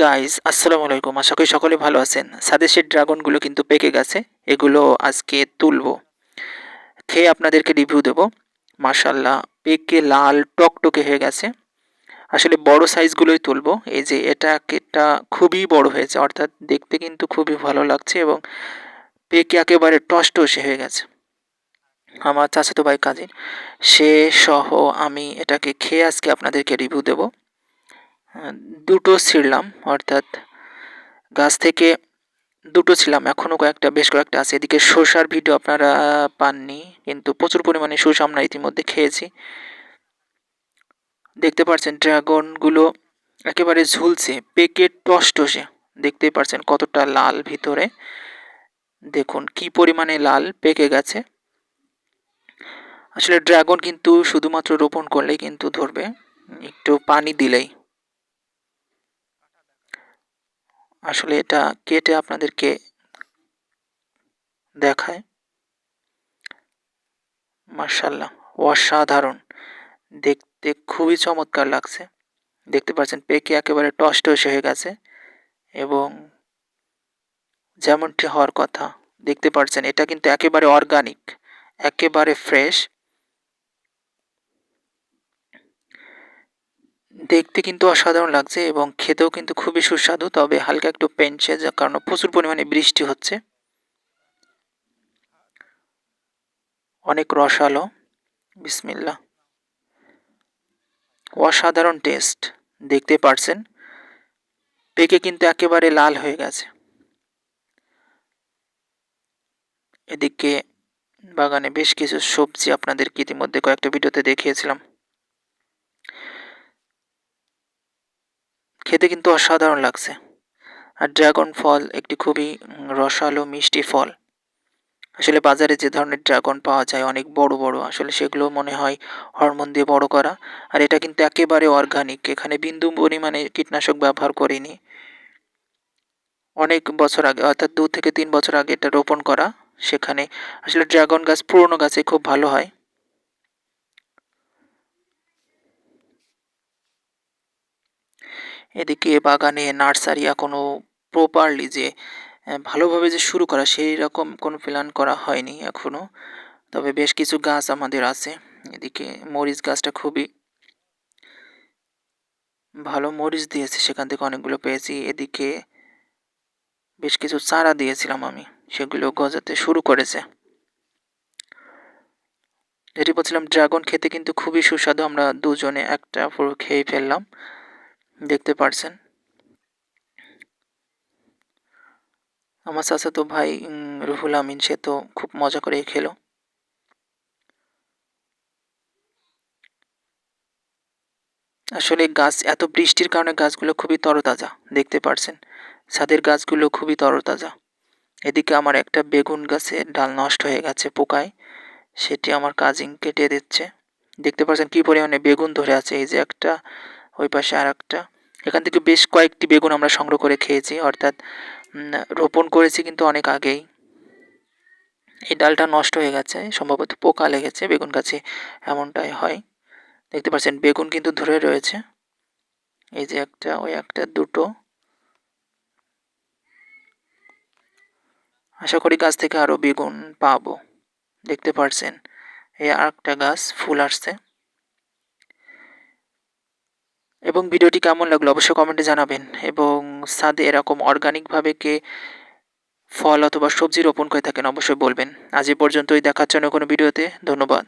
Guys আসসালামু আলাইকুম। আশা করি সকলে ভালো আছেন। সাদেশের ড্রাগনগুলো কিন্তু পেকে গেছে। এগুলো আজকে তুলবো। খেয়ে আপনাদেরকে রিভিউ দেব। মার্শাল্লাহ পেকে লাল, টকটকে হয়ে গেছে। আসলে বড় সাইজগুলোই তুলবো। এই যে এটা কেটটা খুবই বড় হয়েছে, অর্থাৎ দেখতে কিন্তু খুবই ভালো লাগছে এবং পেকে একেবারে টসটসে হয়ে গেছে। আমার চাচাতো ভাই কাজিন, সে সহ আমি এটাকে খেয়ে আজকে আপনাদেরকে রিভিউ দেবো। দুটো ছিঁড়লাম, অর্থাৎ গাছ থেকে দুটো ছিলাম এখনও কয়েকটা, বেশ কয়েকটা আছে। এদিকে শসার ভিডিও আপনারা পাননি, কিন্তু প্রচুর পরিমাণে শসা আমরা ইতিমধ্যে খেয়েছি। দেখতে পাচ্ছেন ড্রাগনগুলো একেবারে ঝুলছে, পেকে টস টসে দেখতে পাচ্ছেন কতটা লাল ভিতরে। দেখুন কি পরিমাণে লাল পেকে গেছে। আসলে ড্রাগন কিন্তু শুধুমাত্র রোপণ করলেই কিন্তু ধরবে, একটু পানি দিলেই। আসলে এটা কেটে আপনাদেরকে দেখায়। মার্শাল্লাহ অসাধারণ। দেখতে খুবই চমৎকার লাগছে। দেখতে পাচ্ছেন, পেকে একেবারে টস টসে হয়ে গেছে এবং যেমনটি হওয়ার কথা, দেখতে পাচ্ছেন, এটা কিন্তু একেবারে অর্গানিক একেবারে ফ্রেশ দেখতে কিন্তু অসাধারণ লাগছে এবং খেতেও কিন্তু খুবই সুস্বাদু, তবে হালকা একটু পেনছে যার কারণে প্রচুর পরিমাণে বৃষ্টি হচ্ছে। অনেক রসালো বিসমিল্লা অসাধারণ টেস্ট, দেখতে পারছেন। পেকে কিন্তু একেবারে লাল হয়ে গেছে। এদিকে বাগানে বেশ কিছু সবজি আপনাদেরকে ইতিমধ্যে কয়েকটা ভিডিওতে দেখিয়েছিলাম। খেতে কিন্তু অসাধারণ লাগছে। আর ড্রাগন ফল একটি খুবই রসালো, মিষ্টি ফল। আসলে বাজারে যে ধরনের ড্রাগন পাওয়া যায়, অনেক বড় বড়, আসলে সেগুলো মনে হয় হরমোন দিয়ে বড় করা। আর এটা কিন্তু একেবারে অর্গানিক এখানে বিন্দু পরিমাণে কীটনাশক ব্যবহার করিনি। অনেক বছর আগে, অর্থাৎ দু থেকে তিন বছর আগে এটা রোপণ করা, সেখানে আসলে ড্রাগন গাছ, পুরনো গাছে খুব ভালো হয়। এদিকে বাগানে, নার্সারি এখনও প্রপারলি যে ভালোভাবে যে শুরু করা, সেই রকম কোনো প্ল্যান করা হয়নি এখনও তবে বেশ কিছু গাছ আমাদের আছে। এদিকে মরিচ গাছটা খুবই ভালো মরিচ দিয়েছে, সেখান থেকে অনেকগুলো পেয়েছি। এদিকে বেশ কিছু চারা দিয়েছিলাম আমি, সেগুলো গজাতে শুরু করেছে। যেটি বলছিলাম, ড্রাগন খেতে কিন্তু খুবই সুস্বাদু। আমরা দুজনে একটা পুরো খেয়ে ফেললাম। দেখতে পারছেন। আমার তো ভাই রুহুল আমিন, সে তো খুব মজা করে খেলো। আসলে গাছ, এত বৃষ্টির কারণে গাছগুলো খুবই তরতাজা, দেখতে পারছেন? ছাদের গাছগুলো খুবই তরতাজা। এদিকে আমার একটা বেগুন গাছে ডাল নষ্ট হয়ে গেছে পোকায়, সেটি আমার কাজিং কেটে দিচ্ছে। দেখতে পাচ্ছেন কি পরিমাণে বেগুন ধরে আছে, এই যে একটা, ওই পাশে আর একটা এখান থেকে বেশ কয়েকটি বেগুন আমরা সংগ্রহ করে খেয়েছি, অর্থাৎ রোপণ করেছি কিন্তু অনেক আগেই। এই ডালটা নষ্ট হয়ে গেছে, সম্ভবত পোকা লেগেছে, বেগুন গাছে এমনটাই হয়। দেখতে পাচ্ছেন, বেগুন কিন্তু ধরে রয়েছে। এই যে একটা, ওই একটা, দুটো। আশা করি গাছ থেকে আরও বেগুন পাবো। দেখতে পাচ্ছেন, এই আর একটা গাছ ফুল আসছে। এবং ভিডিওটি কেমন লাগল অবশ্যই কমেন্টে জানাবেন। এবং সাদে এরকম অর্গানিকভাবে কে ফল অথবা সবজি রোপণ করে থাকেন অবশ্যই বলবেন। আজ এ পর্যন্তই দেখার জন্য কোনো ভিডিওতে। ধন্যবাদ।